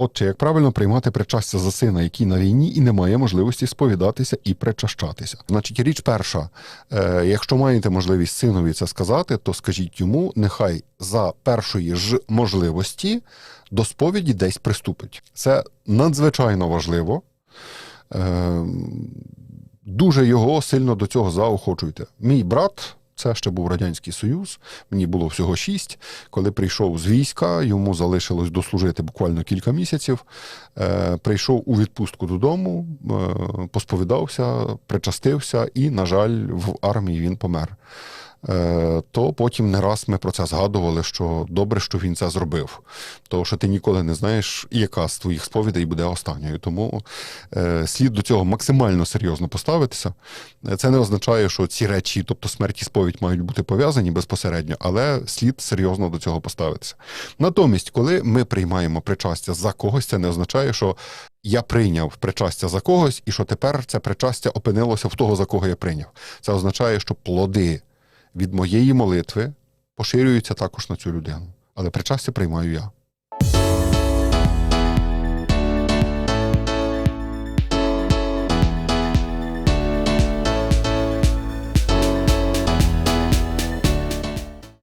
Отже, як правильно приймати причастя за сина, який на війні і не має можливості сповідатися і причащатися? Значить, річ перша, е, якщо маєте можливість синові це сказати, то скажіть йому, нехай за першої ж можливості до сповіді десь приступить. Це надзвичайно важливо. Е, дуже його сильно до цього заохочуйте. Мій брат. Це ще був Радянський Союз, мені було всього шість. Коли прийшов з війська, йому залишилось дослужити буквально кілька місяців. Е, прийшов у відпустку додому, е, посповідався, причастився, і, на жаль, в армії він помер. Е, то потім не раз ми про це згадували, що добре, що він це зробив. Тому що ти ніколи не знаєш, яка з твоїх сповідей буде останньою. Тому е, слід до цього максимально серйозно поставитися. Е, Це не означає, що ці речі, тобто смерть і сповідь, мають бути пов'язані безпосередньо, але слід серйозно до цього поставитися. Натомість, коли ми приймаємо причастя за когось, це не означає, що я прийняв причастя за когось, і що тепер це причастя опинилося в того, за кого я прийняв. Це означає, що плоди від моєї молитви поширюються також на цю людину. Але причастя приймаю я.